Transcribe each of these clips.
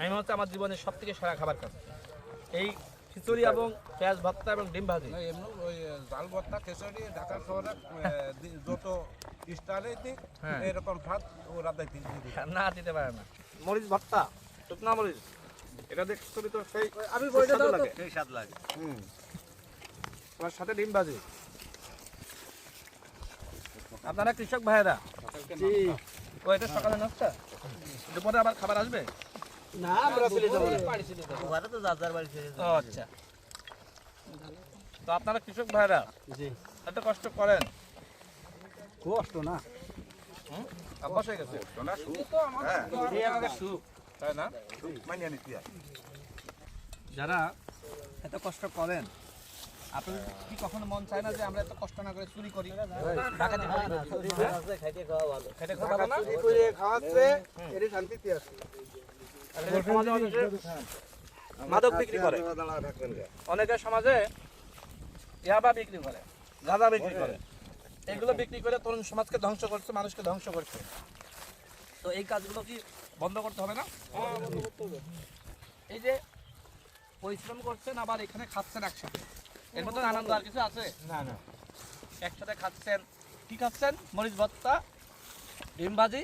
আমি মনে হচ্ছে আমার জীবনের সব থেকে সেরা খাবার খাচ্ছি এই খিচুড়ি এবং পেঁয়াজ ভর্তা এবং ডিম ভাজি। না, এমনি ওই জাল ভর্তা খিচুড়ি ঢাকা শহরে যত স্টারে দিক হ্যাঁ। এরকম ভাত ওরা দেয় দিন না দিতে পারে না। মরিচ ভর্তা শুকনা মরিচ। এটা দেখ খিচুড়ি তো সেই আমি বইটা দাও লাগে। সেই স্বাদ লাগে। হুম। তোমার সাথে ডিম ভাজি। আপনারা কৃষক ভাইয়েরা? জি। ও এটা সকালে নাস্তা? দুপুরে আবার খাবার আসবে? না আমরা চলে যাব। ও আচ্ছা। তো আপনারা কৃষক ভাইরা জি। এত কষ্ট করেন? কষ্ট না? অভ্যাস হয়ে গেছে। সোনা সুখ। হ্যাঁ, এই আমাদের সুখ তাই না? মানিয়ে নিতে যারা এত কষ্ট করেন আপনাদের কি কখনো মন চায় না যে আমরা এত কষ্ট না করে চুরি করি? ডাকাতি করি? হ্যাঁ? খেটে খাওয়া ভালো। না? করে খাওয়াচ্ছে এর শান্তিতে আছে। মাদক বিক্রি করে। অনেকে সমাজে ইয়াবা বিক্রি করে গাঁজা বিক্রি করে। এগুলো বিক্রি করে তরুণ সমাজকে ধ্বংস করছে মানুষকে ধ্বংস করছে। তো এই কাজগুলো কি বন্ধ করতে হবে না? এই যে পরিশ্রম করছেন আবার এখানে খাচ্ছেন একসাথে। এর মধ্যে আনন্দ আর কিছু আছে? না না। একসাথে খাচ্ছেন কি খাচ্ছেন? মরিচ ভর্তা ডিম ভাজি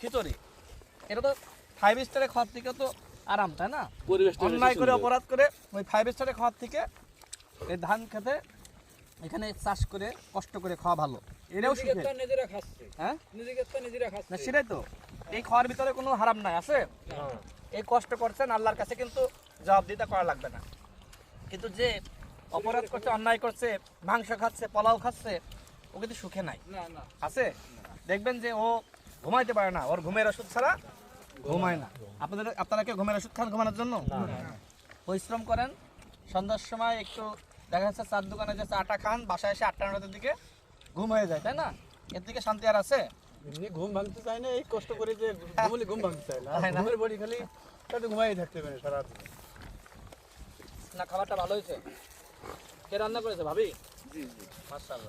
খিচুড়ি। এটা তো ফাইভ স্টারে খাওয়ার থেকে তো আরাম তাই না? অন্যায় করে অপরাধ করে ওই ফাইভ স্টারে খাওয়ার থেকে এই ধান খেতে এখানে চাষ করে কষ্ট করে খাওয়া ভালো। এটাও শিখে। হ্যাঁ? না সেটাই তো। এই খাওয়ার ভিতরে কোনো হারাম নাই আছে? এই কষ্ট করছেন আল্লাহর কাছে কিন্তু জবাবদিহিতা করা লাগবে না। কিন্তু যে অপরাধ করছে অন্যায় করছে মাংস খাচ্ছে পোলাও খাচ্ছে ও কিন্তু সুখে নাই। না না। আছে? দেখবেন যে ও ঘুমাইতে পারে না ওর ঘুমের ওষুধ ছাড়া ঘুমায় না। আপনাদের আপনারা কি ঘুমের ওষুধ খান ঘুমানোর জন্য? পরিশ্রম করেন। সন্ধ্যার সময় একটু দেখা যাচ্ছে চার দোকানে যে চাটা খান বাসায় এসে আটটা নটার দিকে ঘুম হয়ে যায় তাই না? এর দিকে শান্তি আর আছে? এমনি ঘুম ভাঙতে চায় না এই কষ্ট করে যে ঘুমলে ঘুম ভাঙতে তাই না? ঘুমের বড়ি খালি তাতে ঘুমাই থাকতে পারে সারা না খাবারটা ভালো হয়েছে। কে রান্না করেছে ভাবি? জি জি। মাশাআল্লাহ।